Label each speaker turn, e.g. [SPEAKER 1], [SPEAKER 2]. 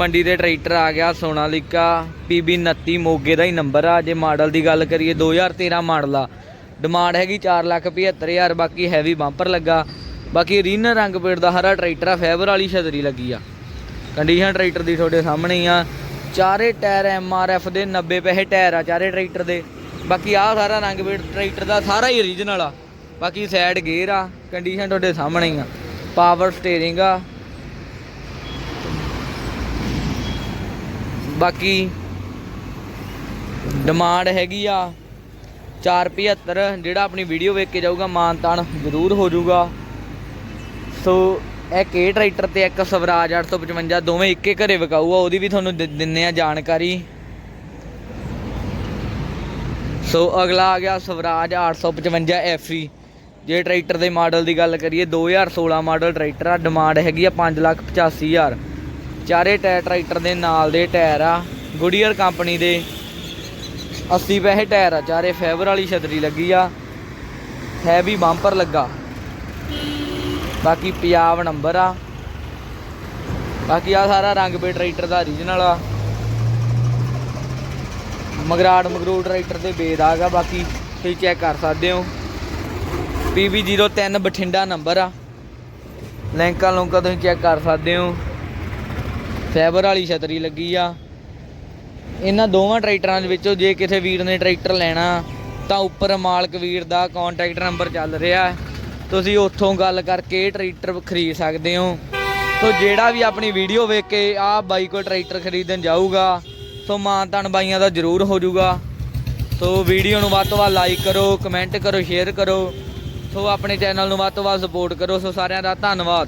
[SPEAKER 1] ਮੰਡੀ ਦੇ ਟਰੈਕਟਰ ਆ ਗਿਆ ਸੋਨਾਲੀਕਾ PB 29 ਮੋਗੇ ਦਾ ਹੀ ਨੰਬਰ ਆ। ਜੇ ਮਾਡਲ ਦੀ ਗੱਲ ਕਰੀਏ 2013 ਮਾਡਲ ਆ। ਡਿਮਾਂਡ ਹੈਗੀ 475000 ਬਾਕੀ ਹੈਵੀ ਬੰਪਰ ਲੱਗਾ। ਬਾਕੀ ਰੀਨਰ ਰੰਗ ਪੇੜ ਦਾ ਹਰਾ ਟਰੈਕਟਰ ਆ ਫਾਈਬਰ ਵਾਲੀ ਛਤਰੀ ਲੱਗੀ ਆ। ਕੰਡੀਸ਼ਨ ਟਰੈਕਟਰ ਦੀ ਤੁਹਾਡੇ ਸਾਹਮਣੇ ਹੀ ਆ। ਚਾਰੇ ਟਾਇਰ MRF ਦੇ 90 ਪੈਸੇ ਟਾਇਰ ਆ ਚਾਰੇ ਟਰੈਕਟਰ ਦੇ। ਬਾਕੀ ਆ ਸਾਰਾ ਰੰਗ ਪੇੜ ਟਰੈਕਟਰ ਦਾ ਸਾਰਾ ਹੀ ਓਰੀਜਨਲ ਆ। ਬਾਕੀ ਸਾਈਡ ਗੇਅਰ ਆ ਕੰਡੀਸ਼ਨ ਤੁਹਾਡੇ ਸਾਹਮਣੇ ਹੀ ਆ। ਪਾਵਰ ਸਟੀਅਰਿੰਗ ਆ। ਬਾਕੀ ਡਿਮਾਂਡ ਹੈਗੀ ਆ 475 ਜਿਹੜਾ ਆਪਣੀ ਵੀਡੀਓ ਵੇਖ ਕੇ ਜਾਊਗਾ, ਮਾਨ ਤਾਨ ਜ਼ਰੂਰ ਹੋ ਜਾਊਗਾ। ਸੋ, ਇੱਕ ਇਹ ਟਰੈਕਟਰ ਤੇ ਇੱਕ ਸਵਰਾਜ 855 ਦੋਵੇਂ ਇੱਕੇ ਘਰੇ ਵਿਕਾਊ ਆ ਉਹਦੀ ਵੀ ਤੁਹਾਨੂੰ ਦਿ- ਦਿੰਨੇ ਆ ਜਾਣਕਾਰੀ। ਸੋ, ਅਗਲਾ ਆ ਗਿਆ ਸਵਰਾਜ 855 FE ਜੇ ਟਰੈਕਟਰ ਦੇ ਮਾਡਲ ਦੀ ਗੱਲ ਕਰੀਏ 2016 ਮਾਡਲ ਟਰੈਕਟਰ ਆ, ਡਿਮਾਂਡ ਹੈਗੀ ਆ 585000 ਚਾਰੇ ਟਾਇਰ ਟਰੈਕਟਰ ਦੇ ਨਾਲ ਦੇ ਟਾਇਰ ਆ ਗੁਡੀਅਰ ਕੰਪਨੀ ਦੇ। 80 ਪੈਸੇ ਟਾਇਰ ਆ, ਚਾਰੇ ਫਾਈਬਰ ਵਾਲੀ ਛਤਰੀ ਲੱਗੀ ਆ ਹੈਵੀ ਬੰਪਰ ਲੱਗਾ। ਬਾਕੀ ਪੰਜਾਬ ਨੰਬਰ ਆ। ਬਾਕੀ ਆ ਸਾਰਾ ਰੰਗ ਪੇ ਟਰੈਕਟਰ ਦਾ ਓਰੀਜਨਲ ਆ। ਮਗਰਾੜ ਮਗਰੂੜ ਟਰੈਕਟਰ ਦੇ ਬੇਦਾਗ ਆ, ਬਾਕੀ ਤੁਸੀਂ ਚੈੱਕ ਕਰ ਸਕਦੇ ਹੋ। PB03 ਬਠਿੰਡਾ ਨੰਬਰ ਆ। ਲੈਂਕਾਂ ਲੁੰਕਾਂ ਤੁਸੀਂ ਚੈੱਕ ਕਰ ਸਕਦੇ ਹੋ। ਫਾਈਬਰ ਵਾਲੀ ਛਤਰੀ ਲੱਗੀ ਆ। ਇਹਨਾਂ ਦੋਵਾਂ ਟਰੈਕਟਰਾਂ ਦੇ ਵਿੱਚੋਂ ਜੇ ਕਿਸੇ ਵੀਰ ਨੇ ਟਰੈਕਟਰ ਲੈਣਾ, ਤਾਂ ਉੱਪਰ ਮਾਲਕ ਵੀਰ ਦਾ ਕੰਟੈਕਟ ਨੰਬਰ ਚੱਲ ਰਿਹਾ ਤੁਸੀਂ ਉੱਥੋਂ ਗੱਲ ਕਰਕੇ ਟਰੈਕਟਰ ਖਰੀਦ ਸਕਦੇ ਹੋ। ਸੋ ਜਿਹੜਾ ਵੀ ਆਪਣੀ ਵੀਡੀਓ ਵੇਖ ਕੇ ਆਹ ਬਾਈ ਕੋਲ ਟਰੈਕਟਰ ਖਰੀਦਣ ਜਾਊਗਾ, ਸੋ ਮਾਨਤਾਨ ਬਾਈਆਂ ਦਾ ਜ਼ਰੂਰ ਹੋ ਜਾਊਗਾ ਸੋ ਵੀਡੀਓ ਨੂੰ ਵੱਧ ਤੋਂ ਵੱਧ ਲਾਈਕ ਕਰੋ ਕਮੈਂਟ ਕਰੋ ਸ਼ੇਅਰ ਕਰੋ। ਸੋ ਆਪਣੇ ਚੈਨਲ ਨੂੰ ਵੱਧ ਤੋਂ ਵੱਧ ਸਪੋਰਟ ਕਰੋ। ਸੋ ਸਾਰਿਆਂ ਦਾ ਧੰਨਵਾਦ।